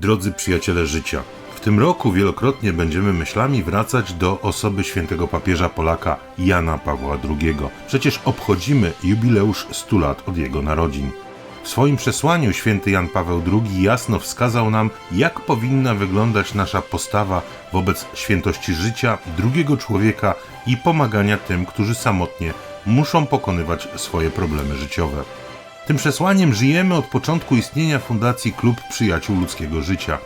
Drodzy przyjaciele życia, w tym roku wielokrotnie będziemy myślami wracać do osoby świętego papieża Polaka Jana Pawła II. Przecież obchodzimy jubileusz 100 lat od jego narodzin. W swoim przesłaniu święty Jan Paweł II jasno wskazał nam, jak powinna wyglądać nasza postawa wobec świętości życia, drugiego człowieka i pomagania tym, którzy samotnie muszą pokonywać swoje problemy życiowe. Tym przesłaniem żyjemy od początku istnienia Fundacji Klub Przyjaciół Ludzkiego Życia.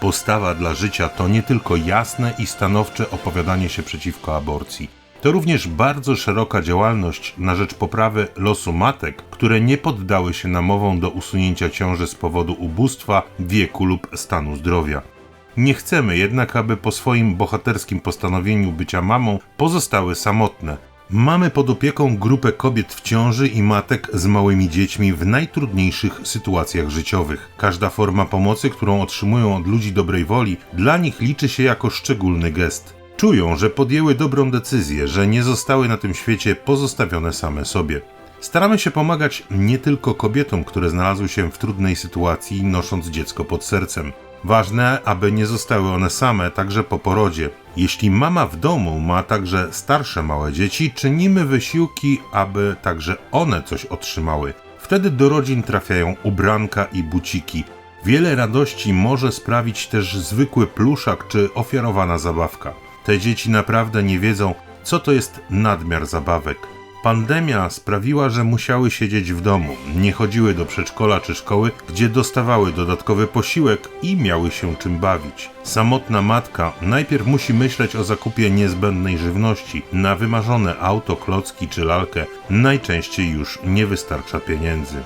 Postawa dla życia to nie tylko jasne i stanowcze opowiadanie się przeciwko aborcji. To również bardzo szeroka działalność na rzecz poprawy losu matek, które nie poddały się namowom do usunięcia ciąży z powodu ubóstwa, wieku lub stanu zdrowia. Nie chcemy jednak, aby po swoim bohaterskim postanowieniu bycia mamą pozostały samotne. Mamy pod opieką grupę kobiet w ciąży i matek z małymi dziećmi w najtrudniejszych sytuacjach życiowych. Każda forma pomocy, którą otrzymują od ludzi dobrej woli, dla nich liczy się jako szczególny gest. Czują, że podjęły dobrą decyzję, że nie zostały na tym świecie pozostawione same sobie. Staramy się pomagać nie tylko kobietom, które znalazły się w trudnej sytuacji, nosząc dziecko pod sercem. Ważne, aby nie zostały one same także po porodzie. Jeśli mama w domu ma także starsze małe dzieci, czynimy wysiłki, aby także one coś otrzymały. Wtedy do rodzin trafiają ubranka i buciki. Wiele radości może sprawić też zwykły pluszak czy ofiarowana zabawka. Te dzieci naprawdę nie wiedzą, co to jest nadmiar zabawek. Pandemia sprawiła, że musiały siedzieć w domu, nie chodziły do przedszkola czy szkoły, gdzie dostawały dodatkowy posiłek i miały się czym bawić. Samotna matka najpierw musi myśleć o zakupie niezbędnej żywności. Na wymarzone auto, klocki czy lalkę najczęściej już nie wystarcza pieniędzy.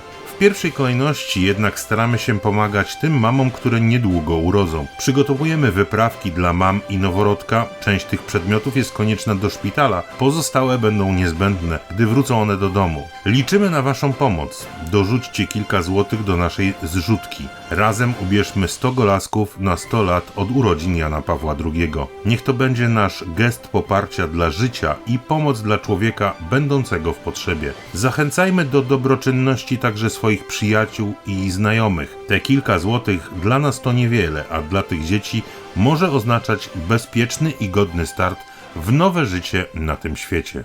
Pierwszej kolejności jednak staramy się pomagać tym mamom, które niedługo urodzą. Przygotowujemy wyprawki dla mam i noworodka. Część tych przedmiotów jest konieczna do szpitala, pozostałe będą niezbędne, gdy wrócą one do domu. Liczymy na Waszą pomoc. Dorzućcie kilka złotych do naszej zrzutki. Razem ubierzmy 100 golasków na 100 lat od urodzin Jana Pawła II. Niech to będzie nasz gest poparcia dla życia i pomoc dla człowieka będącego w potrzebie. Zachęcajmy do dobroczynności także swoich przyjaciół i znajomych. Te kilka złotych dla nas to niewiele, a dla tych dzieci może oznaczać bezpieczny i godny start w nowe życie na tym świecie.